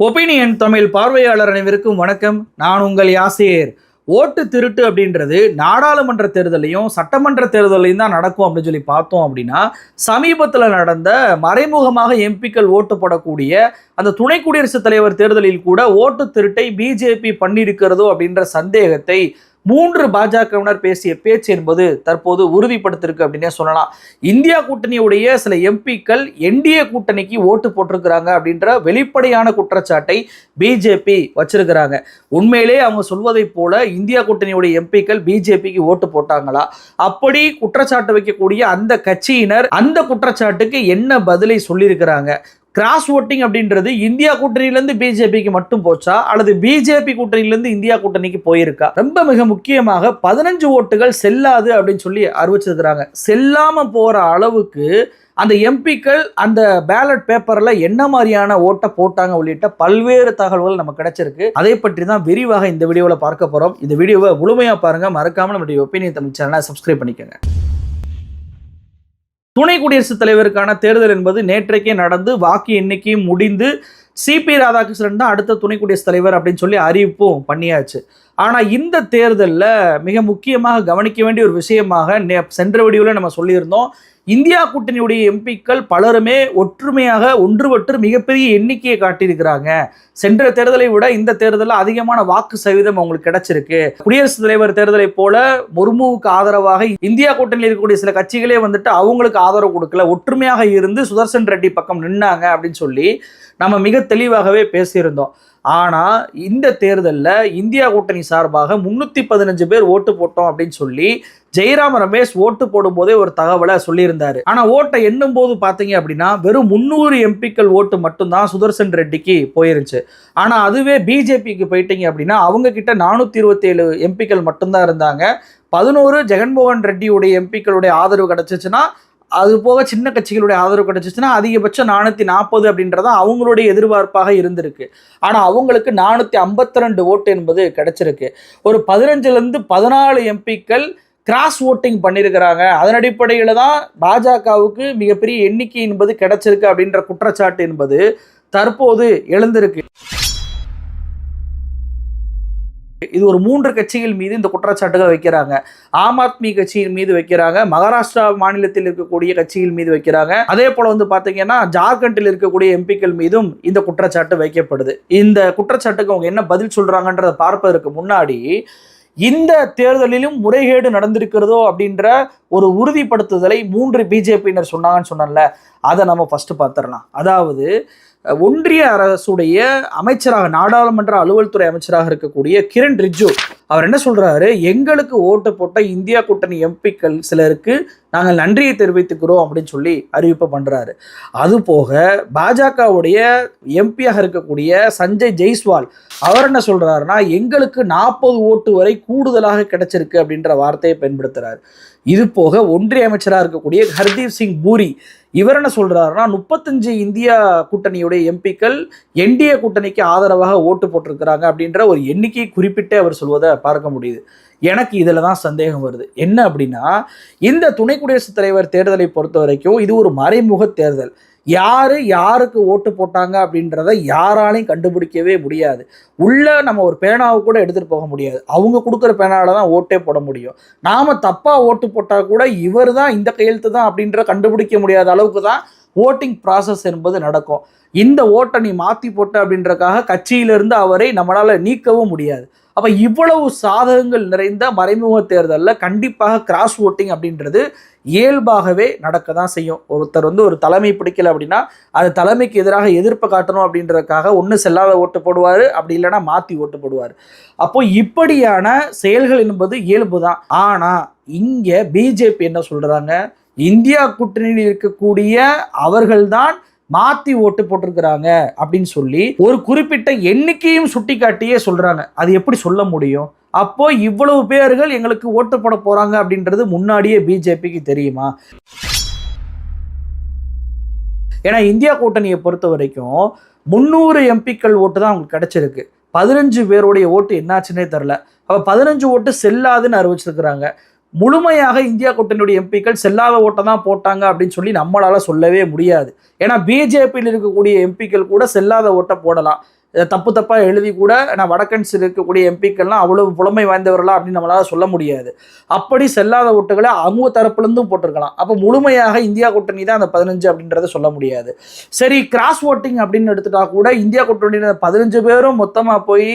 Opinion Tamil பார்வையாளர் அனைவருக்கும் வணக்கம். நான் உங்கள் யாசேர். ஓட்டு திருட்டு அப்படின்றது நாடாளுமன்ற தேர்தலையும் சட்டமன்ற தேர்தலையும் தான் நடக்கும் அப்படின்னு சொல்லி பார்த்தோம் அப்படின்னா சமீபத்தில் நடந்த மறைமுகமாக எம்பிக்கள் ஓட்டு போடக்கூடிய அந்த துணை குடியரசுத் தலைவர் தேர்தலில் கூட ஓட்டு திருட்டை பிஜேபி பண்ணியிருக்கிறதோ அப்படின்ற சந்தேகத்தை மூன்று பாஜகவினர் பேசிய பேச்சு என்பது தற்போது உறுதிப்படுத்திருக்கு அப்படின்னே சொல்லலாம். இந்தியா கூட்டணியுடைய சில எம்பிக்கள் என்டிஏ கூட்டணிக்கு ஓட்டு போட்டிருக்கிறாங்க அப்படின்ற வெளிப்படையான குற்றச்சாட்டை பிஜேபி வச்சிருக்கிறாங்க. உண்மையிலே அவங்க சொல்வதை போல இந்தியா கூட்டணியுடைய எம்பிக்கள் பிஜேபிக்கு ஓட்டு போட்டாங்களா? அப்படி குற்றச்சாட்டு வைக்கக்கூடிய அந்த கட்சியினர் அந்த குற்றச்சாட்டுக்கு என்ன பதிலை சொல்லியிருக்கிறாங்க? கிராஸ் ஓட்டிங் அப்படின்றது இந்தியா கூட்டணியிலேருந்து பிஜேபிக்கு மட்டும் போச்சா? அல்லது பிஜேபி கூட்டணியிலேருந்து இந்தியா கூட்டணிக்கு போயிருக்கா? ரொம்ப மிக முக்கியமாக பதினஞ்சு ஓட்டுகள் செல்லாது அப்படின்னு சொல்லி அறிவிச்சிருக்கிறாங்க. செல்லாமல் போகிற அளவுக்கு அந்த எம்பிக்கள் அந்த பேலட் பேப்பரில் என்ன மாதிரியான ஓட்டை போட்டாங்க உள்ளிட்ட பல்வேறு தகவல்கள் நமக்கு கிடைச்சிருக்கு. அதை பற்றி தான் விரிவாக இந்த வீடியோவில் பார்க்க போகிறோம் இந்த வீடியோவை முழுமையா பாருங்க. மறக்காமல் நம்மளுடைய ஒப்பீனியன் தமிழ் சேனலை சப்ஸ்கிரைப் பண்ணிக்கோங்க. துணை குடியரசுத் தலைவருக்கான தேர்தல் என்பது நேற்றைக்கே நடந்து வாக்கு எண்ணிக்கையும் முடிந்து சிபி ராதாகிருஷ்ணன் தான் அடுத்த துணை குடியரசுத் தலைவர் அப்படின்னு சொல்லி அறிவிப்பும் பண்ணியாச்சு. ஆனால் இந்த தேர்தலில் மிக முக்கியமாக கவனிக்க வேண்டிய ஒரு விஷயமாக நே சென்ற வீடியோவில் நம்ம சொல்லியிருந்தோம். இந்தியா கூட்டணியுடைய எம்பிக்கள் பலருமே ஒற்றுமையாக ஒன்றுபட்டு மிகப்பெரிய எண்ணிக்கையை காட்டியிருக்கிறாங்க. சென்ற தேர்தலை விட இந்த தேர்தலில் அதிகமான வாக்கு சதவீதம் அவங்களுக்கு கிடைச்சிருக்கு. குடியரசுத் தலைவர் தேர்தலை போல முர்முவுக்கு ஆதரவாக இந்தியா கூட்டணியில் இருக்கக்கூடிய சில கட்சிகளே வந்துட்டு அவங்களுக்கு ஆதரவு கொடுக்கல. ஒற்றுமையாக இருந்து சுதர்சன் ரெட்டி பக்கம் நின்னாங்க அப்படின்னு சொல்லி நம்ம மிக தெளிவாகவே பேசியிருந்தோம். ஆனால் இந்த தேர்தலில் இந்தியா கூட்டணி சார்பாக முந்நூற்றி பதினஞ்சு பேர் ஓட்டு போட்டோம் அப்படின்னு சொல்லி ஜெயராம ரமேஷ் ஓட்டு போடும்போதே ஒரு தகவலை சொல்லியிருந்தாரு. ஆனால் ஓட்டை எண்ணும் போது பார்த்தீங்க அப்படின்னா வெறும் முந்நூறு எம்பிக்கள் ஓட்டு மட்டும்தான் சுதர்சன் ரெட்டிக்கு போயிருந்துச்சு. ஆனால் அதுவே பிஜேபிக்கு போயிட்டீங்க அப்படின்னா அவங்கக்கிட்ட நானூற்றி இருபத்தேழு எம்பிக்கள் மட்டும்தான் இருந்தாங்க. பதினோரு ஜெகன்மோகன் ரெட்டியுடைய எம்பிக்களுடைய ஆதரவு கிடச்சிச்சுன்னா அது போக சின்ன கட்சிகளுடைய ஆதரவு கிடச்சிச்சுன்னா அதிகபட்சம் நானூற்றி நாற்பது அப்படின்றதான் அவங்களுடைய எதிர்பார்ப்பாக இருந்திருக்கு. ஆனால் அவங்களுக்கு நானூற்றி ஐம்பத்தி ரெண்டு ஓட்டு என்பது கிடச்சிருக்கு. ஒரு பதினஞ்சுலேருந்து பதினாலு எம்பிக்கள் கிராஸ் ஓட்டிங் பண்ணியிருக்கிறாங்க அதன் அடிப்படையில் தான் பாஜகவுக்கு மிகப்பெரிய எண்ணிக்கை என்பது கிடச்சிருக்கு அப்படின்ற குற்றச்சாட்டு என்பது தற்போது எழுந்திருக்கு. இது ஒரு மூன்று கட்சிகள் மீது இந்த குற்றச்சாட்டுகள் வைக்கிறாங்க. ஆம் ஆத்மி கட்சியின் மீது வைக்கிறாங்க. மகாராஷ்டிரா மாநிலத்தில் இருக்கக்கூடிய கட்சிகள் மீது வைக்கிறாங்க. அதே போல வந்து பாத்தீங்கன்னா ஜார்க்கண்டில் இருக்கக்கூடிய எம்பிக்கள் மீதும் இந்த குற்றச்சாட்டு வைக்கப்படுது. இந்த குற்றச்சாட்டுக்கு அவங்க என்ன பதில் சொல்றாங்கன்றதை பார்ப்பதற்கு முன்னாடி இந்த தேர்தலிலும் முறைகேடு நடந்திருக்கிறதோ அப்படின்ற ஒரு உறுதிப்படுத்துதலை மூன்று பிஜேபியினர் சொன்னாங்கன்னு சொன்னல அதை நம்ம ஃபஸ்ட்டு பார்த்துடலாம். அதாவது ஒன்றிய அரசுடைய அமைச்சராக நாடாளுமன்ற அலுவல்துறை அமைச்சராக இருக்கக்கூடிய கிரண் ரிஜு அவர் என்ன சொல்கிறாரு எங்களுக்கு ஓட்டு போட்ட இந்தியா கூட்டணி எம்பிக்கள் சிலருக்கு நாங்கள் நன்றியை தெரிவித்துக்கிறோம் அப்படின்னு சொல்லி அறிவிப்பு பண்ணுறாரு அது போக பாஜகவுடைய எம்பியாக இருக்கக்கூடிய சஞ்சய் ஜெய்ஸ்வால் அவர் என்ன சொல்கிறாருன்னா எங்களுக்கு நாற்பது ஓட்டு வரை கூடுதலாக கிடைச்சிருக்கு அப்படின்ற வார்த்தையை பயன்படுத்துகிறார் இது போக ஒன்றிய அமைச்சராக இருக்கக்கூடிய ஹர்தீப் சிங் பூரி இவர் என்ன சொல்கிறாருன்னா முப்பத்தஞ்சு இந்தியா கூட்டணியுடைய எம்பிக்கள் என்டிஏ கூட்டணிக்கு ஆதரவாக ஓட்டு போட்டிருக்கிறாங்க அப்படின்ற ஒரு எண்ணிக்கையை குறிப்பிட்டே அவர் சொல்வதை பார்க்க முடியுது. எனக்கு இதில் தான் சந்தேகம் வருது. என்ன அப்படின்னா இந்த துணை குடியரசுத் தலைவர் தேர்தலை பொறுத்த வரைக்கும் இது ஒரு மறைமுக தேர்தல். யார் யாருக்கு ஓட்டு போட்டாங்க அப்படின்றத யாராலையும் கண்டுபிடிக்கவே முடியாது. உள்ளே நம்ம ஒரு பேனாவை கூட எடுத்துகிட்டு போக முடியாது. அவங்க கொடுக்குற பேனாவில் தான் ஓட்டே போட முடியும். நாம தப்பாக ஓட்டு போட்டால் கூட இவர் தான் இந்த கையெழுத்து தான் அப்படின்ற கண்டுபிடிக்க முடியாத அளவுக்கு தான் ஓட்டிங் ப்ராசஸ் என்பது நடக்கும். இந்த ஓட்டை நீ மாற்றி போட்ட அப்படின்றக்காக கட்சியிலிருந்து அவரை நம்மளால் நீக்கவும் முடியாது. அப்போ இவ்வளவு சாதகங்கள் நிறைந்த மறைமுக தேர்தலில் கண்டிப்பாக கிராஸ் ஓட்டிங் அப்படின்றது இயல்பாகவே நடக்க தான் செய்யும். ஒருத்தர் வந்து ஒரு தலைமை பிடிக்கல அப்படின்னா அது தலைமைக்கு எதிராக எதிர்ப்பு காட்டணும் அப்படின்றதுக்காக ஒன்று செல்லாத ஓட்டு போடுவார் அப்படி இல்லைன்னா மாற்றி ஓட்டு போடுவார். அப்போ இப்படியான செயல்கள் என்பது இயல்பு தான் ஆனால் இங்கே பிஜேபி என்ன சொல்கிறாங்க இந்தியா கூட்டணியில் இருக்கக்கூடிய அவர்கள்தான் மாத்தி ஓட்டு போட்டிருக்கிறாங்க அப்படின்னு சொல்லி ஒரு குறிப்பிட்ட எண்ணிக்கையும் சுட்டிக்காட்டியே சொல்றாங்க. அது எப்படி சொல்ல முடியும்? அப்போ இவ்வளவு பேர்கள் எங்களுக்கு ஓட்டு போட போறாங்க அப்படின்றது முன்னாடியே பிஜேபிக்கு தெரியுமா? ஏன்னா இந்தியா கூட்டணியை பொறுத்த வரைக்கும் முந்நூறு எம்பிக்கள் ஓட்டு தான் அவங்களுக்கு கிடைச்சிருக்கு. பதினஞ்சு பேருடைய ஓட்டு என்னாச்சுன்னே தெரில அப்போ பதினஞ்சு ஓட்டு செல்லாதுன்னு அறிவிச்சிருக்கிறாங்க. முழுமையாக இந்தியா கூட்டணியுடைய எம்பிக்கள் செல்லாத ஓட்டை தான் போட்டாங்க அப்படின்னு சொல்லி நம்மளால சொல்லவே முடியாது. ஏன்னா பிஜேபியில் இருக்கக்கூடிய எம்பிக்கள் கூட செல்லாத ஓட்டை போடலாம். தப்பு தப்பாக எழுதி கூட நான் வடக்கன்ஸ் இருக்கக்கூடிய எம்பிக்கள்லாம் அவ்வளவு புலமை வாய்ந்தவர்களா அப்படின்னு நம்மளால் சொல்ல முடியாது. அப்படி செல்லாத ஓட்டுகளை அவங்க தரப்புலேருந்தும் போட்டிருக்கலாம். அப்போ முழுமையாக இந்தியா கூட்டணி தான் அந்த பதினஞ்சு அப்படின்றத சொல்ல முடியாது. சரி கிராஸ் ஓட்டிங் அப்படின்னு எடுத்துட்டா கூட இந்தியா கூட்டணியில் பதினஞ்சு பேரும் மொத்தமாக போய்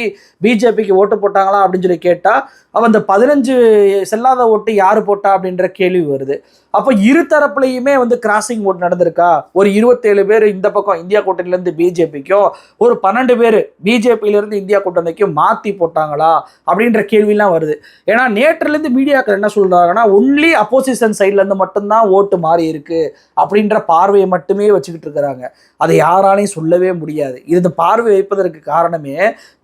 பிஜேபிக்கு ஓட்டு போட்டாங்களா அப்படின்னு சொல்லி கேட்டால் அவள் அந்த பதினஞ்சு செல்லாத ஓட்டு யார் போட்டா அப்படின்ற கேள்வி வருது. அப்போ இரு தரப்புலையுமே வந்து கிராசிங் ஓட்டு நடந்திருக்கா? ஒரு இருபத்தேழு பேர் இந்த பக்கம் இந்தியா கூட்டணியிலேருந்து பிஜேபிக்கும் ஒரு பன்னெண்டு பேர் பேர் பிஜேபியிலேருந்து இந்தியா கூட்டணிக்கு மாற்றி போட்டாங்களா அப்படின்ற கேள்விலாம் வருது. ஏன்னா நேற்றுலேருந்து மீடியாக்கள் என்ன சொல்கிறாங்கன்னா ஒன்லி அப்போசிஷன் சைட்லேருந்து மட்டும்தான் ஓட்டு மாறி இருக்கு அப்படின்ற பார்வையை மட்டுமே வச்சுக்கிட்டு இருக்கிறாங்க. அதை யாராலையும் சொல்லவே முடியாது. இது பார்வை வைப்பதற்கு காரணமே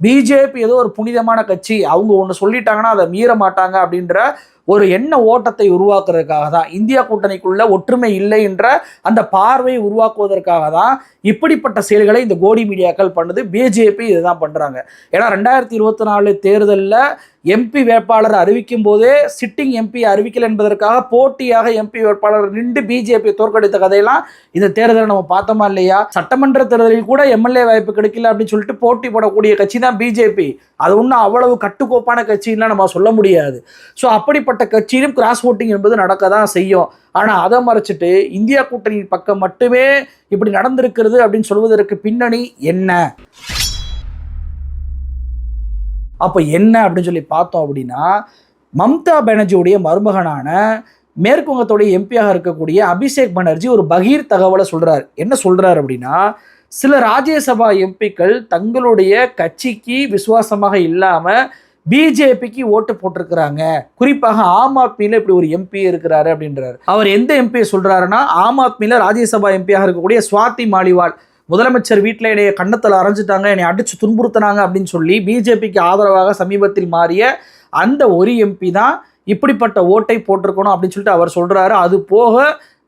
பிஜேபி ஏதோ ஒரு புனிதமான கட்சி. அவங்க ஒன்று சொல்லிட்டாங்கன்னா அதை மீற மாட்டாங்க அப்படின்ற ஒரு எண்ண ஓட்டத்தை உருவாக்குறதுக்காக தான் இந்தியா கூட்டணிக்குள்ள ஒற்றுமை இல்லை என்ற அந்த பார்வையை உருவாக்குவதற்காக தான் இப்படிப்பட்ட செயல்களை இந்த கோடி மீடியாக்கள் பண்ணுது. பிஜேபி இதுதான் பண்றாங்க. ஏன்னா ரெண்டாயிரத்தி இருபத்தி நாலு தேர்தலில் எம்பி வேட்பாளர் அறிவிக்கும் போதே சிட்டிங் எம்பி அறிவிக்கல் என்பதற்காக போட்டியாக எம்பி வேட்பாளர் நின்று பிஜேபி தோற்கடித்த கதையெல்லாம் இந்த தேர்தலை நம்ம பார்த்தோமா இல்லையா? சட்டமன்ற தேர்தலில் கூட எம்எல்ஏ வாய்ப்பு கிடைக்கல அப்படின்னு சொல்லிட்டு போட்டி போடக்கூடிய கட்சி தான் பிஜேபி அது ஒன்றும் அவ்வளவு கட்டுக்கோப்பான கட்சின்லாம் நம்ம சொல்ல முடியாது. ஸோ அப்படிப்பட்ட கட்சியிலும் கிராஸ் ஓட்டிங் என்பது நடக்க தான் செய்யும். ஆனால் அதை மறைச்சிட்டு இந்தியா கூட்டணியின் பக்கம் மட்டுமே இப்படி நடந்திருக்கிறது அப்படின்னு சொல்வதற்கு பின்னணி என்ன? அப்போ என்ன அப்படின்னு சொல்லி பார்த்தோம் அப்படின்னா மம்தா பானர்ஜியுடைய மருமகனான மேற்குவங்கத்துடைய எம்பியாக இருக்கக்கூடிய அபிஷேக் பானர்ஜி ஒரு பகீர் தகவலை சொல்கிறார் என்ன சொல்கிறார் அப்படின்னா சில ராஜ்யசபா எம்பிக்கள் தங்களுடைய கட்சிக்கு விசுவாசமாக இல்லாமல் பிஜேபிக்கு ஓட்டு போட்டிருக்கிறாங்க. குறிப்பாக ஆம் ஆத்மியில இப்படி ஒரு எம்பி இருக்கிறாரு அப்படின்றாரு. அவர் எந்த எம்பியை சொல்றாருன்னா ஆம் ஆத்மியில ராஜ்யசபா எம்பியாக இருக்கக்கூடிய சுவாதி மாலிவால். முதலமைச்சர் வீட்டில் என்னைய கன்னத்தில் அரைஞ்சிட்டாங்க என்னை அடித்து துன்புறுத்தினாங்க அப்படின்னு சொல்லி பிஜேபிக்கு ஆதரவாக சமீபத்தில் மாறிய அந்த ஒரு எம்பி தான் இப்படிப்பட்ட ஓட்டை போட்டிருக்கணும் அப்படின்னு சொல்லிட்டு அவர் சொல்கிறாரு அது போக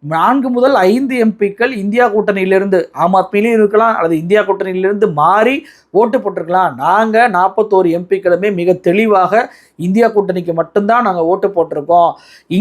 நான்கு முதல் ஐந்து எம்பிக்கள் இந்தியா கூட்டணியிலிருந்து ஆம் ஆத்மியிலையும் இருக்கலாம் அல்லது இந்தியா கூட்டணியிலிருந்து மாறி ஓட்டு போட்டிருக்கலாம். நாங்கள் நாற்பத்தோரு எம்பிக்களுமே மிக தெளிவாக இந்தியா கூட்டணிக்கு மட்டும்தான் நாங்கள் ஓட்டு போட்டிருக்கோம்.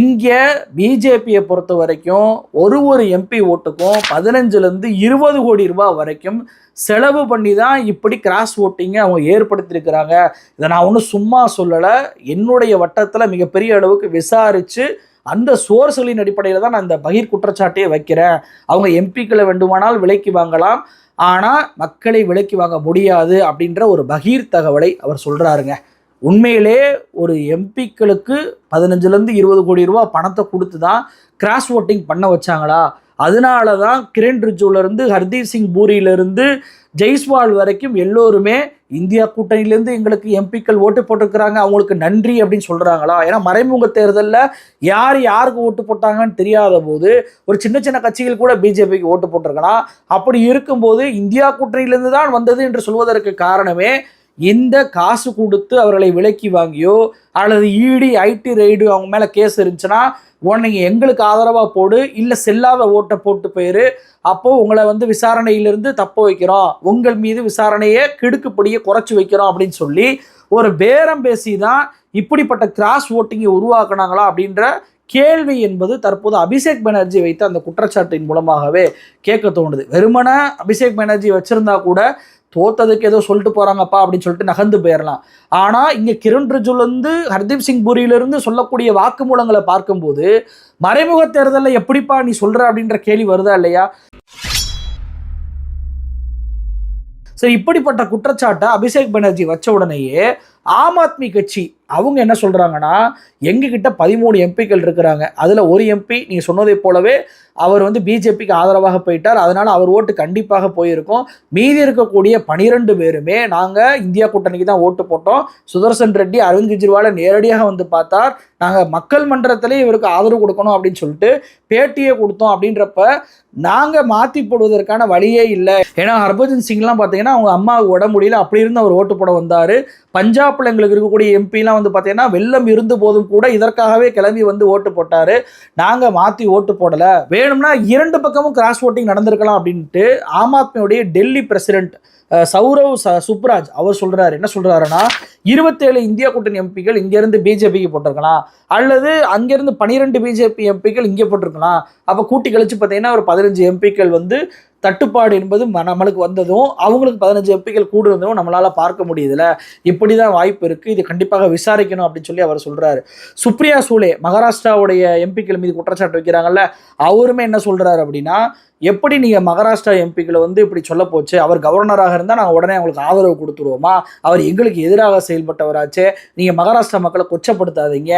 இங்கே பிஜேபியை பொறுத்த வரைக்கும் ஒரு ஒரு எம்பி ஓட்டுக்கும் பதினஞ்சுலேருந்து இருபது கோடி ரூபாய் வரைக்கும் செலவு பண்ணி தான் இப்படி கிராஸ் ஓட்டிங்கை அவங்க ஏற்படுத்தியிருக்கிறாங்க. இதை நான் ஒன்றும் சும்மா சொல்லலை. என்னுடைய வட்டத்தில் மிகப்பெரிய அளவுக்கு விசாரித்து அந்த சோர்ஸ்களின் அடிப்படையில் தான் நான் இந்த பகிர் குற்றச்சாட்டையே வைக்கிறேன். அவங்க எம்பிக்களை வேண்டுமானால் விலைக்கு வாங்கலாம். ஆனால் மக்களை விலைக்கு வாங்க முடியாது அப்படின்ற ஒரு பகீர் தகவலை அவர் சொல்கிறாருங்க உண்மையிலே ஒரு எம்பிக்களுக்கு பதினஞ்சுலேருந்து இருபது கோடி ரூபா பணத்தை கொடுத்து தான் கிராஸ் ஓட்டிங் பண்ண வச்சாங்களா? அதனால தான் கிரண் ரிஜுவிலேருந்து ஹர்தீப் சிங் பூரியிலேருந்து ஜெய்ஸ்வால் வரைக்கும் எல்லோருமே இந்தியா கூட்டணியிலேருந்து எங்களுக்கு எம்பிக்கள் ஓட்டு போட்டிருக்கிறாங்க அவங்களுக்கு நன்றி அப்படின்னு சொல்கிறாங்களா ஏன்னா மறைமுக தேர்தலில் யார் யாருக்கு ஓட்டு போட்டாங்கன்னு தெரியாத போது ஒரு சின்ன சின்ன கட்சிகள் கூட பிஜேபிக்கு ஓட்டு போட்டிருக்கலாம். அப்படி இருக்கும்போது இந்தியா கூட்டணியிலேருந்து தான் வந்தது என்று சொல்வதற்கு காரணமே எந்த காசு கொடுத்து அவர்களை விலக்கி வாங்கியோ அல்லது இடி ஐடி ரைடு அவங்க மேலே கேஸ் இருந்துச்சுன்னா உன்னை எங்களுக்கு ஆதரவாக போடு இல்லை செல்லாத ஓட்டை போட்டு போயிரு. அப்போ உங்களை வந்து விசாரணையிலிருந்து தப்ப வைக்கிறோம். உங்கள் மீது விசாரணையை கிடுக்குப்படியை குறைச்சி வைக்கிறோம் அப்படின்னு சொல்லி ஒரு பேரம் பேசி தான் இப்படிப்பட்ட கிராஸ் ஓட்டிங்கை உருவாக்குனாங்களா அப்படின்ற கேள்வி என்பது தற்போது அபிஷேக் பானர்ஜி வைத்த அந்த குற்றச்சாட்டின் மூலமாகவே கேட்க தோணுது. வெறுமனே அபிஷேக் பானர்ஜி வச்சிருந்தா கூட தோத்ததுக்கு ஏதோ சொல்லிட்டு போறாங்கப்பா அப்படின்னு சொல்லிட்டு நகர்ந்து போயிடலாம் ஆனா இங்க கிரண் ரிஜுலேருந்து ஹர்தீப் சிங் புரியிலிருந்து சொல்லக்கூடிய வாக்குமூலங்களை பார்க்கும்போது மறைமுக தேர்தலில் எப்படிப்பா நீ சொல்ற அப்படின்ற கேள்வி வருதா இல்லையா? சரி இப்படிப்பட்ட குற்றச்சாட்டை அபிஷேக் பானர்ஜி வச்ச உடனேயே ஆம் ஆத்மி கட்சி அவங்க என்ன சொல்கிறாங்கன்னா எங்ககிட்ட பதிமூணு எம்பிக்கள் இருக்கிறாங்க. அதில் ஒரு எம்பி நீங்கள் சொன்னதை போலவே அவர் வந்து பிஜேபிக்கு ஆதரவாக போயிட்டார். அதனால் அவர் ஓட்டு கண்டிப்பாக போயிருக்கும். மீதி இருக்கக்கூடிய பனிரெண்டு பேருமே நாங்கள் இந்தியா கூட்டணிக்கு தான் ஓட்டு போட்டோம். சுதர்சன் ரெட்டி அரவிந்த் கெஜ்ரிவாலை நேரடியாக வந்து பார்த்தார். நாங்கள் மக்கள் மன்றத்திலே இவருக்கு ஆதரவு கொடுக்கணும் அப்படின்னு சொல்லிட்டு பேட்டியை கொடுத்தோம் அப்படின்றப்ப நாங்கள் மாற்றி போடுவதற்கான வழியே இல்லை. ஏன்னா ஹர்பஜன் சிங்லாம் பார்த்தீங்கன்னா அவங்க அம்மாவுக்கு உடம்பு முடியல. அப்படி இருந்து அவர் ஓட்டு போட வந்தார். பஞ்சாப்ல எங்களுக்கு இருக்கக்கூடிய எம்பிலாம் வந்து பார்த்தீங்கன்னா வெள்ளம் இருந்த போதும் கூட இதற்காகவே கிளம்பி வந்து ஓட்டு போட்டார். நாங்கள் மாற்றி ஓட்டு போடலை. வேணும்னா இரண்டு பக்கமும் கிராஸ் ஓட்டிங் நடந்திருக்கலாம் அப்படின்ட்டு ஆம் ஆத்மியுடைய டெல்லி பிரசிடென்ட் சௌரவ் ச சுப்ராஜ் அவர் சொல்றாரு. என்ன சொல்றாருன்னா இருபத்தேழு இந்தியா கூட்டணி எம்பிக்கள் இங்கேருந்து பிஜேபிக்கு போட்டிருக்கலாம். அல்லது அங்கேருந்து பனிரெண்டு பிஜேபி எம்பிக்கள் இங்கே போட்டிருக்கலாம். அப்போ கூட்டி கழிச்சு பார்த்தீங்கன்னா ஒரு பதினஞ்சு எம்பிக்கள் வந்து தட்டுப்பாடு என்பது ம- நம்மளுக்கு வந்ததும் அவங்களுக்கு பதினஞ்சு எம்பிக்கள் கூடுறதும் நம்மளால் பார்க்க முடியுதுல. இப்படி தான் வாய்ப்பு இருக்குது இது கண்டிப்பாக விசாரிக்கணும் அப்படின்னு சொல்லி அவர் சொல்கிறாரு சுப்ரியா சூலே மகாராஷ்டிராவுடைய எம்பிக்கள் மீது குற்றச்சாட்டு வைக்கிறாங்கல்ல அவருமே என்ன சொல்கிறாரு அப்படின்னா எப்படி நீங்கள் மகாராஷ்டிரா எம்பிக்களை வந்து இப்படி சொல்ல போச்சு? அவர் கவர்னராக இருந்தால் நாங்கள் உடனே அவங்களுக்கு ஆதரவு கொடுத்துருவோமா? அவர் எங்களுக்கு எதிராக செயல்பட்டவராச்சே. நீங்கள் மகாராஷ்டிரா மக்களை கொச்சப்படுத்தாதீங்க.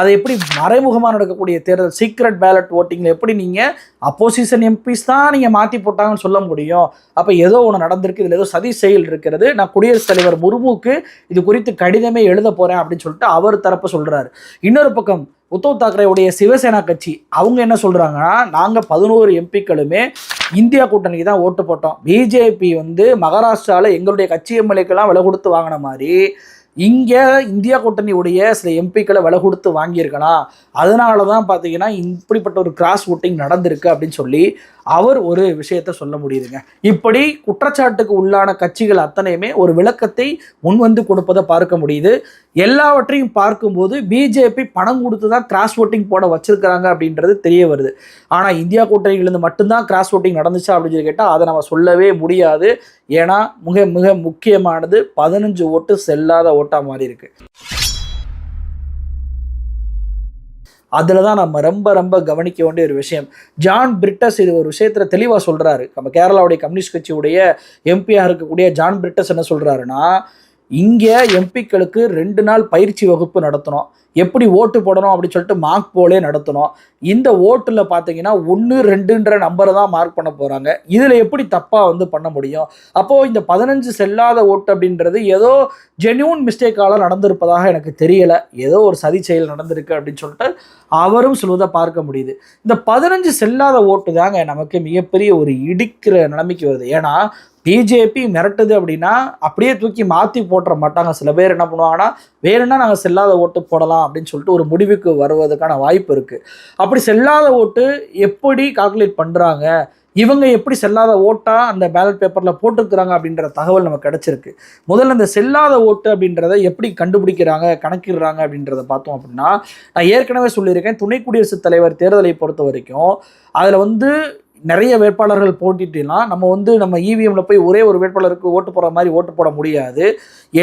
அதை எப்படி மறைமுகமாக நடக்கக்கூடிய தேர்தல் சீக்ரெட் பேலட் ஓட்டிங்கில் எப்படி நீங்கள் அப்போசிஷன் எம்பிஸ் தான் நீங்கள் மாற்றி போட்டாங்கன்னு சொல்ல முடியும்? அப்போ ஏதோ ஒன்று நடந்திருக்கு இதில் ஏதோ சதி செயல் இருக்கிறது. நான் குடியரசுத் தலைவர் முர்முக்கு இது குறித்து கடிதமே எழுத போகிறேன் அப்படின்னு சொல்லிட்டு அவர் தரப்பு சொல்கிறாரு இன்னொரு பக்கம் உத்தவ் தாக்கரேவுடைய சிவசேனா கட்சி அவங்க என்ன சொல்கிறாங்கன்னா நாங்கள் பதினோரு எம்பிக்களுமே இந்தியா கூட்டணிக்கு தான் ஓட்டு போட்டோம். பிஜேபி வந்து மகாராஷ்டிராவில் எங்களுடைய கட்சி எம்எல்ஏக்கெல்லாம் விலை கொடுத்து வாங்கின மாதிரி இங்கே இந்தியா கூட்டணியுடைய சில எம்பிக்களை விலை கொடுத்து வாங்கியிருக்கலாம் அதனால தான் பார்த்தீங்கன்னா இப்படிப்பட்ட ஒரு கிராஸ் ஓட்டிங் நடந்திருக்கு அப்படின்னு சொல்லி அவர் ஒரு விஷயத்த சொல்ல முடியுதுங்க. இப்படி குற்றச்சாட்டுக்கு உள்ளான கட்சிகள் அத்தனையுமே ஒரு விளக்கத்தை முன்வந்து கொடுப்பதை பார்க்க முடியுது. எல்லாவற்றையும் பார்க்கும்போது பிஜேபி பணம் கொடுத்து தான் கிராஸ் ஓட்டிங் போட வச்சிருக்கிறாங்க அப்படின்றது தெரிய வருது. ஆனால் இந்தியா கூட்டணியிலிருந்து மட்டும்தான் கிராஸ் ஓட்டிங் நடந்துச்சா அப்படின்னு சொல்லி கேட்டால் அதை நம்ம சொல்லவே முடியாது. ஏன்னா மிக மிக முக்கியமானது பதினஞ்சு ஓட்டு செல்லாத ஓட்டா மாறி இருக்கு. அதில் தான் நம்ம ரொம்ப ரொம்ப கவனிக்க வேண்டிய ஒரு விஷயம். ஜான் பிரிட்டஸ் இது ஒரு விஷயத்தில் தெளிவாக சொல்கிறாரு நம்ம கேரளாவுடைய கம்யூனிஸ்ட் கட்சியுடைய எம்பியாக இருக்கக்கூடிய ஜான் பிரிட்டஸ் என்ன சொல்கிறாருன்னா இங்கே எம்பிக்களுக்கு ரெண்டு நாள் பயிற்சி வகுப்பு நடத்தணும். எப்படி ஓட்டு போடணும் அப்படின்னு சொல்லிட்டு மார்க் போலே நடத்தணும். இந்த ஓட்டில் பார்த்தீங்கன்னா ஒன்று ரெண்டுன்ற நம்பரை தான் மார்க் பண்ண போகிறாங்க இதில் எப்படி தப்பாக வந்து பண்ண முடியும்? அப்போது இந்த பதினஞ்சு செல்லாத ஓட்டு அப்படின்றது ஏதோ ஜென்யூன் மிஸ்டேக்கால் நடந்திருப்பதாக எனக்கு தெரியலை. ஏதோ ஒரு சதி செயல் நடந்திருக்கு அப்படின்னு சொல்லிட்டு அவரும் சொல்வதை பார்க்க முடியுது. இந்த பதினஞ்சு செல்லாத ஓட்டு தாங்க நமக்கு மிகப்பெரிய ஒரு இடிக்கிற நிலைமைக்கு வருது. ஏன்னா பிஜேபி மிரட்டுது அப்படின்னா அப்படியே தூக்கி மாற்றி போட்டுற மாட்டாங்க. சில பேர் என்ன பண்ணுவாங்கன்னா வேணும்னா நாங்கள் செல்லாத ஓட்டு போடலாம் அப்படின்னு சொல்லிட்டு ஒரு முடிவுக்கு வருவதற்கான வாய்ப்பு இருக்குது அப்படி செல்லாத ஓட்டு எப்படி கால்குலேட் பண்ணுறாங்க இவங்க எப்படி செல்லாத ஓட்டாக அந்த பேலட் பேப்பரில் போட்டிருக்கிறாங்க அப்படின்ற தகவல் நமக்கு கிடச்சிருக்கு. முதல்ல இந்த செல்லாத ஓட்டு அப்படின்றத எப்படி கண்டுபிடிக்கிறாங்க கணக்கிடுறாங்க அப்படின்றத பார்த்தோம் அப்படின்னா நான் ஏற்கனவே சொல்லியிருக்கேன். துணை குடியரசுத் தலைவர் தேர்தலை பொறுத்த வரைக்கும் அதில் வந்து நிறைய வேட்பாளர்கள் போட்டிட்டுனா நம்ம வந்து நம்ம இவிஎம்ல போய் ஒரே ஒரு வேட்பாளருக்கு ஓட்டு போடுற மாதிரி ஓட்டு போட முடியாது.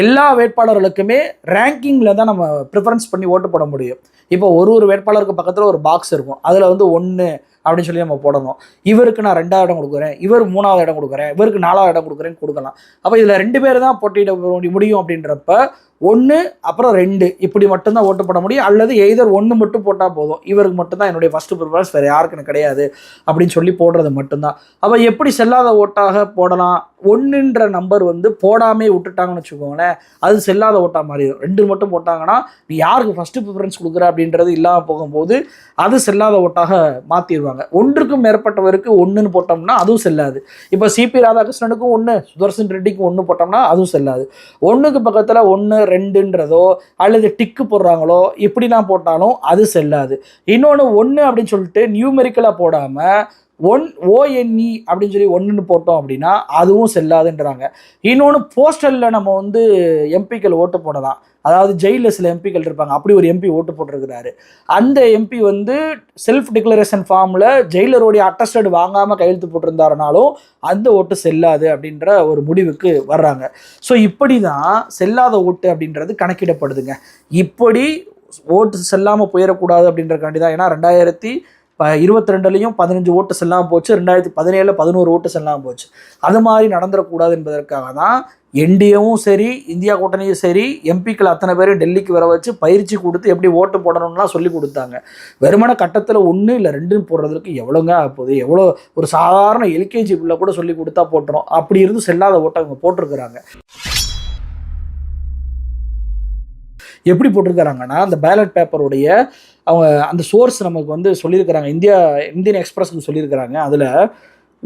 எல்லா வேட்பாளர்களுக்குமே ரேங்கிங்கில் தான் நம்ம ப்ரிஃபரன்ஸ் பண்ணி ஓட்டு போட முடியும். இப்போ ஒரு ஒரு வேட்பாளருக்கு பக்கத்தில் ஒரு பாக்ஸ் இருக்கும். அதில் வந்து ஒன்று அப்படின்னு சொல்லி நம்ம போடணும். இவருக்கு நான் ரெண்டாவது இடம் கொடுக்குறேன். இவர் மூணாவது இடம் கொடுக்குறேன். இவருக்கு நாலாவது இடம் கொடுக்குறேன்னு கொடுக்கலாம். அப்போ இதில் ரெண்டு பேர் தான் போட்டியிட முடியும் அப்படின்றப்ப ஒன்று அப்புறம் ரெண்டு. இப்படி மட்டும்தான் ஓட்டு போட முடியும். அல்லது எய்தர் ஒன்று மட்டும் போட்டால் போதும். இவருக்கு மட்டும்தான் என்னுடைய ஃபஸ்ட்டு ப்ரிஃபரன்ஸ் வேறு யாருக்கு எனக்கு கிடையாது. அப்படின்னு சொல்லி போடுறது மட்டும்தான். அப்போ எப்படி செல்லாத ஓட்டாக போடலாம்? ஒன்றுன்ற நம்பர் வந்து போடாமே விட்டுட்டாங்கன்னு வச்சுக்கோங்களேன். அது செல்லாத ஓட்டாக மாறிடும். ரெண்டு மட்டும் போட்டாங்கன்னா நீ யாருக்கு ஃபஸ்ட்டு ப்ரிஃபரன்ஸ் கொடுக்குற அப்படின்றது இல்லாமல் போகும்போது அது செல்லாத ஓட்டாக மாற்றிடுவாங்க ஒன்றுக்கும் மேற்பட்டவருக்கு ஒன்றுன்னு போட்டோம்னா அதுவும் செல்லாது. இப்போ சிபி ராதாகிருஷ்ணனுக்கும் ஒன்று சுதர்சன் ரெட்டிக்கும் ஒன்று போட்டோம்னா அதுவும் செல்லாது. ஒன்றுக்கு பக்கத்தில் ஒன்று ரெண்டுன்றதோ அல்லது டிக்கு போடுறாங்களோ இப்படிலாம் போட்டாலும் அது செல்லாது. இன்னொன்று ஒன்று அப்படின்னு சொல்லிட்டு நியூமெரிக்கலாக போடாமல் ஒன் ஓஎன்இ அப்படின்னு சொல்லி ஒன்றுன்னு போட்டோம் அப்படின்னா அதுவும் செல்லாதுன்றாங்க. இன்னொன்று போஸ்டலில் நம்ம வந்து எம்பிக்கள் ஓட்டு போடலாம். அதாவது ஜெயிலில் சில எம்பிக்கள் இருப்பாங்க. அப்படி ஒரு எம்பி ஓட்டு போட்டிருக்கிறாரு. அந்த எம்பி வந்து செல்ஃப் டிக்ளரேஷன் ஃபார்மில் ஜெயிலருடைய அட்டஸ்டட் வாங்காமல் கையெழுத்து போட்டிருந்தாருனாலும் அந்த ஓட்டு செல்லாது அப்படின்ற ஒரு முடிவுக்கு வர்றாங்க. ஸோ இப்படி தான் செல்லாத ஓட்டு அப்படின்றது கணக்கிடப்படுதுங்க. இப்படி ஓட்டு செல்லாமல் போயிடக்கூடாது அப்படின்றக்காண்டி தான் ஏன்னா ரெண்டாயிரத்தி இப்போ இருபத்தி ரெண்டுலையும் பதினஞ்சு ஓட்டு செல்லாமல் போச்சு. ரெண்டாயிரத்தி பதினேழில் பதினோரு ஓட்டு செல்லாமல் போச்சு. அது மாதிரி நடந்துடக்கூடாது என்பதற்காக தான் என்டிஏவும் சரி இந்தியா கூட்டணியும் சரி எம்பிக்கள் அத்தனை பேரும் டெல்லிக்கு வர வச்சு பயிற்சி கொடுத்து எப்படி ஓட்டு போடணும்லாம் சொல்லி கொடுத்தாங்க. வெறுமன கட்டத்தில் ஒன்று இல்லை ரெண்டுன்னு போடுறதுக்கு எவ்வளோங்க ஆகுது? எவ்வளோ ஒரு சாதாரண எல்கேஜி பிள்ளை கூட சொல்லி கொடுத்தா போட்டுரும். அப்படி இருந்து செல்லாத ஓட்டை அவங்க போட்டிருக்கிறாங்க. எப்படி போட்டிருக்கிறாங்கன்னா அந்த பேலட் பேப்பருடைய அவங்க அந்த சோர்ஸ் நமக்கு வந்து சொல்லியிருக்கிறாங்க. இந்தியா இந்தியன் எக்ஸ்பிரஸ்க்கு சொல்லியிருக்கிறாங்க. அதில்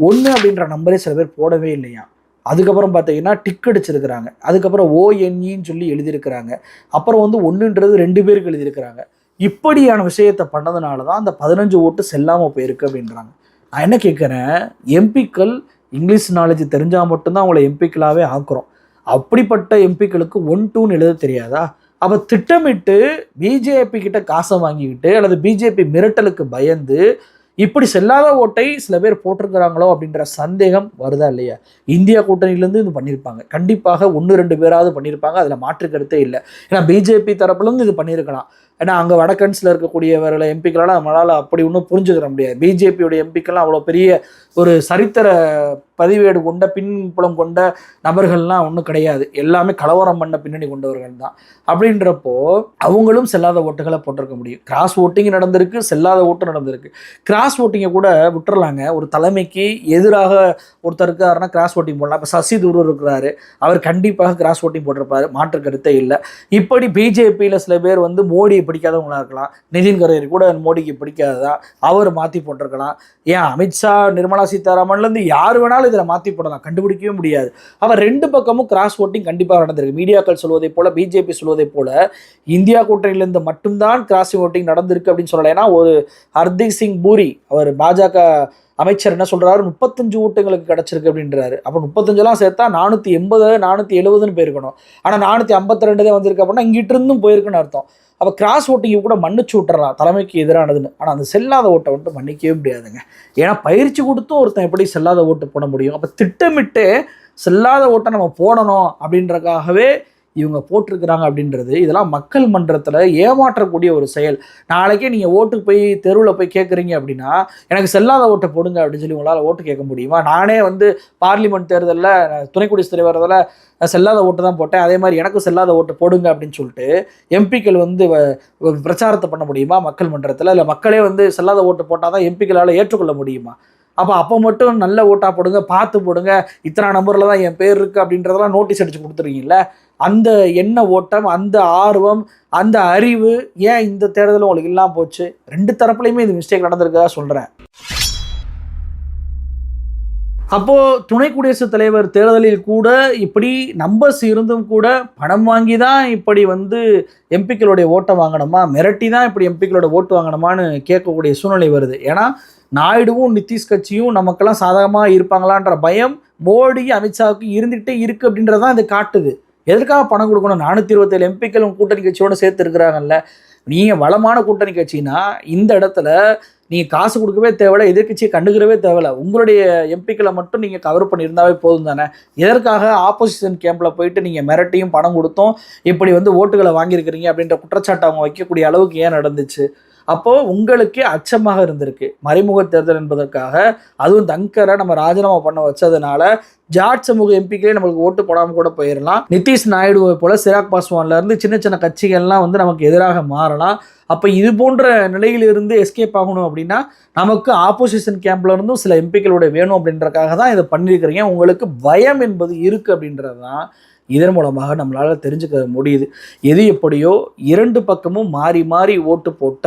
ஒன்று அப்படின்ற நம்பரே சில பேர் போடவே இல்லையா அதுக்கப்புறம் பார்த்தீங்கன்னா டிக் அடிச்சிருக்கிறாங்க. அதுக்கப்புறம் ஓஎன்இன்னு சொல்லி எழுதியிருக்கிறாங்க. அப்புறம் வந்து ஒன்றுன்றது ரெண்டு பேருக்கு எழுதியிருக்கிறாங்க. இப்படியான விஷயத்தை பண்ணதுனால தான் அந்த பதினஞ்சு ஓட்டு செல்லாமல் போயிருக்கு அப்படின்றாங்க. நான் என்ன கேட்குறேன்? எம்பிக்கள் இங்கிலீஷ் நாலேஜ் தெரிஞ்சால் மட்டும்தான் அவங்கள எம்பிக்களாகவே ஆக்குறோம். அப்படிப்பட்ட எம்பிக்களுக்கு ஒன் டூன்னு எழுத தெரியாதா? அப்போ திட்டமிட்டு பிஜேபி கிட்ட காசை வாங்கிக்கிட்டு அல்லது பிஜேபி மிரட்டலுக்கு பயந்து இப்படி செல்லாத ஓட்டை சில பேர் போட்டிருக்கிறாங்களோ அப்படின்ற சந்தேகம் வருதா இல்லையா? இந்தியா கூட்டணியிலேருந்து இது பண்ணியிருப்பாங்க. கண்டிப்பாக ஒன்று ரெண்டு பேராவது பண்ணியிருப்பாங்க. அதில் மாற்றுக்கருத்தே இல்லை. ஏன்னா பிஜேபி தரப்புலேருந்து இது பண்ணியிருக்கலாம். ஏன்னா அங்கே வடக்கன்ஸில் இருக்கக்கூடியவர்களை எம்பிக்களால் நம்மளால் அப்படி ஒன்றும் புரிஞ்சுக்கிற முடியாது. பிஜேபியோட எம்பிக்கெல்லாம் அவ்வளோ பெரிய ஒரு சரித்திர பதிவேடு கொண்ட பின்புலம் கொண்ட நபர்கள்லாம் ஒன்றும் கிடையாது. எல்லாமே கலவரம் பண்ண பின்னணி கொண்டவர்கள் தான். அப்படின்றப்போ அவங்களும் செல்லாத ஓட்டுகளை போட்டிருக்க முடியும். கிராஸ் ஓட்டிங் நடந்திருக்கு செல்லாத ஓட்டு நடந்திருக்கு. கிராஸ் ஓட்டிங்கை கூட விட்டுறலாங்க. ஒரு தலைமைக்கு எதிராக ஒருத்தர் இருக்காருன்னா கிராஸ் ஓட்டிங் போடலாம். இப்போ சசி தூர் இருக்கிறாரு. அவர் கண்டிப்பாக கிராஸ் ஓட்டிங் போட்டிருப்பாரு. மாற்று கருத்தே இல்லை. இப்படி பிஜேபியில் சில பேர் வந்து மோடியை பிடிக்காதவங்களா இருக்கலாம். நிதின் கட்கரி கூட மோடிக்கு பிடிக்காததா? அவர் மாற்றி போட்டிருக்கலாம். ஏன் அமித்ஷா நிர்மலா சீதாராமன்லேருந்து யார் வேணாலும் இதில் மாற்றி போடலாம். கண்டுபிடிக்கவே முடியாது. அவர் ரெண்டு பக்கமும் கிராஸ் ஓட்டிங் கண்டிப்பாக நடந்திருக்கு. மீடியாக்கள் சொல்வதை போல பிஜேபி சொல்வதை போல இந்தியா கூட்டணியிலேருந்து மட்டும்தான் கிராஸ் ஓட்டிங் நடந்திருக்கு அப்படின்னு சொல்லலாம் ஏன்னா ஒரு ஹர்தீப் சிங் பூரி அவர் பாஜக அமைச்சர் என்ன சொல்றாரு? முப்பத்தஞ்சு ஓட்டுங்களுக்கு கிடச்சிருக்கு அப்படின்றாரு. அப்போ முப்பத்தஞ்செல்லாம் சேர்த்தா நானூற்றி எண்பது நானூற்றி எழுபதுன்னு போயிருக்கணும். ஆனால் நானூற்றி ஐம்பத்தி ரெண்டு தான் வந்திருக்கு அப்படின்னா இங்கிட்டிருந்தும் போயிருக்குன்னு அர்த்தம். அப்போ கிராஸ் ஓட்டிங்க கூட மன்னிச்சு விட்டுறலாம். தலைமைக்கு எதிரானதுன்னு. ஆனால் அந்த செல்லாத ஓட்டை வந்துட்டு மன்னிக்கவே முடியாதுங்க. ஏன்னா பயிற்சி கொடுத்தும் ஒருத்தன் எப்படி செல்லாத ஓட்டு போட முடியும்? அப்போ திட்டமிட்டு செல்லாத ஓட்டை நம்ம போடணும் அப்படின்றக்காகவே இவங்க போட்டிருக்கிறாங்க அப்படின்றது இதெல்லாம் மக்கள் மன்றத்தில் ஏமாற்றக்கூடிய ஒரு செயல். நாளைக்கே நீங்கள் ஓட்டு போய் தெருவில் போய் கேட்குறீங்க அப்படின்னா எனக்கு செல்லாத ஓட்டை போடுங்க அப்படின்னு சொல்லி உங்களால் ஓட்டு கேட்க முடியுமா? நானே வந்து பார்லிமெண்ட் தேர்தலில் துணை குடியரசுத் தலைவரதில் செல்லாத ஓட்டு தான் போட்டேன். அதே மாதிரி எனக்கும் செல்லாத ஓட்டு போடுங்க அப்படின்னு சொல்லிட்டு எம்பிக்கள் வந்து வ- பிரச்சாரத்தை பண்ண முடியுமா மக்கள் மன்றத்தில்? இல்லை மக்களே வந்து செல்லாத ஓட்டு போட்டால் தான் எம்பிக்களால் ஏற்றுக்கொள்ள முடியுமா? அப்போ அப்போ மட்டும் நல்ல ஓட்டாக போடுங்க பார்த்து போடுங்க. இத்தனை நம்பரில் தான் என் பேர் இருக்குது அப்படின்றதெல்லாம் நோட்டீஸ் அடித்து கொடுத்துருக்கீங்கள அந்த எண்ண ஓட்டம் அந்த ஆர்வம் அந்த அறிவு ஏன் இந்த தேர்தல் உங்களுக்கு இல்லாமல் போச்சு? ரெண்டு தரப்புலையுமே இது மிஸ்டேக் நடந்திருக்கதா சொல்கிறேன் அப்போது துணை குடியரசுத் தலைவர் தேர்தலில் கூட இப்படி நம்பர்ஸ் இருந்தும் கூட பணம் வாங்கி தான் இப்படி வந்து எம்பிக்களுடைய ஓட்டை வாங்கணுமா? மிரட்டி தான் இப்படி எம்பிக்களோட ஓட்டு வாங்கணுமான்னு கேட்கக்கூடிய சூழ்நிலை வருது. ஏன்னா நாயுடுவும் நிதிஷ் கட்சியும் நமக்கெல்லாம் சாதகமாக இருப்பாங்களான்ற பயம் மோடி அமித்ஷாவுக்கு இருந்துகிட்டே இருக்குது அப்படின்றது தான் இது காட்டுது. எதற்காக பணம் கொடுக்கணும்? நானூற்றி இருபத்தேழு எம்பிக்களும் கூட்டணி கட்சியோடு சேர்த்து இருக்கிறாங்கல்ல. நீங்கள் வளமான கூட்டணி கட்சினா இந்த இடத்துல நீங்கள் காசு கொடுக்கவே தேவையில்ல எதிர்க்கட்சியை கண்டுக்கிறவே தேவையில்ல. உங்களுடைய எம்பிக்களை மட்டும் நீங்கள் கவர் பண்ணியிருந்தாவே போதும் தானே. எதற்காக ஆப்போசிஷன் கேம்பில் போயிட்டு நீங்கள் மிரட்டியும் பணம் கொடுத்தும் இப்படி வந்து ஓட்டுகளை வாங்கியிருக்கிறீங்க அப்படின்ற குற்றச்சாட்டு அவங்க வைக்கக்கூடிய அளவுக்கு ஏன் நடந்துச்சு? அப்போது உங்களுக்கே அச்சமாக இருந்திருக்கு. மறைமுக தேர்தல் என்பதற்காக அதுவும் தங்கரை நம்ம ராஜினாமா பண்ண வச்சதுனால ஜாட் சமூக எம்பிக்களே நம்மளுக்கு ஓட்டு போடாமல் கூட போயிடலாம் நிதிஷ் நாயுடுவை போல சிராக் பாஸ்வான்ல இருந்து சின்ன சின்ன கட்சிகள்லாம் வந்து நமக்கு எதிராக மாறலாம். அப்போ இது போன்ற நிலையிலிருந்து எஸ்கேப் ஆகணும் அப்படின்னா நமக்கு ஆப்போசிஷன் கேம்ப்ல இருந்தும் சில எம்பிக்களுடைய வேணும் அப்படின்றக்காக தான் இதை பண்ணியிருக்கிறீங்க. உங்களுக்கு பயம் என்பது இருக்குது அப்படின்றது தான் இதன் மூலமாக நம்மளால் தெரிஞ்சுக்க முடியுது. எது எப்படியோ இரண்டு பக்கமும் மாறி மாறி ஓட்டு போட்ட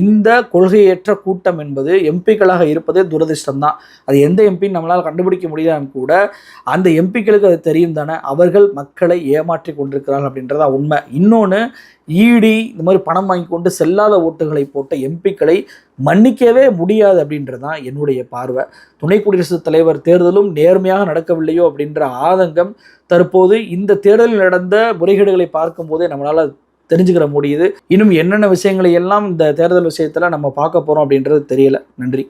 இந்த கொள்கையற்ற கூட்டம் என்பது எம்பிக்களாக இருப்பதே துரதிர்ஷ்டம் தான் அது எந்த எம்பின்னு நம்மளால் கண்டுபிடிக்க முடியலன்னு கூட அந்த எம்பிக்களுக்கு அது தெரியும் தானே. அவர்கள் மக்களை ஏமாற்றி கொண்டிருக்கிறார்கள் அப்படின்றதா உண்மை. இன்னொன்று ஈடி இந்த மாதிரி பணம் வாங்கி கொண்டு செல்லாத ஓட்டுகளை போட்ட எம்பிக்களை மன்னிக்கவே முடியாது அப்படின்றது தான் என்னுடைய பார்வை. துணை குடியரசுத் தலைவர் தேர்தலும் நேர்மையாக நடக்கவில்லையோ அப்படின்ற ஆதங்கம் தற்போது இந்த தேர்தலில் நடந்த முறைகேடுகளை பார்க்கும்போதே நம்மளால் தெரிஞ்சுக்கிற முடியுது. இன்னும் என்னென்ன விஷயங்களை எல்லாம் இந்த தேர்தல் விஷயத்தில் நம்ம பார்க்க போகிறோம் அப்படின்றது தெரியல. நன்றி.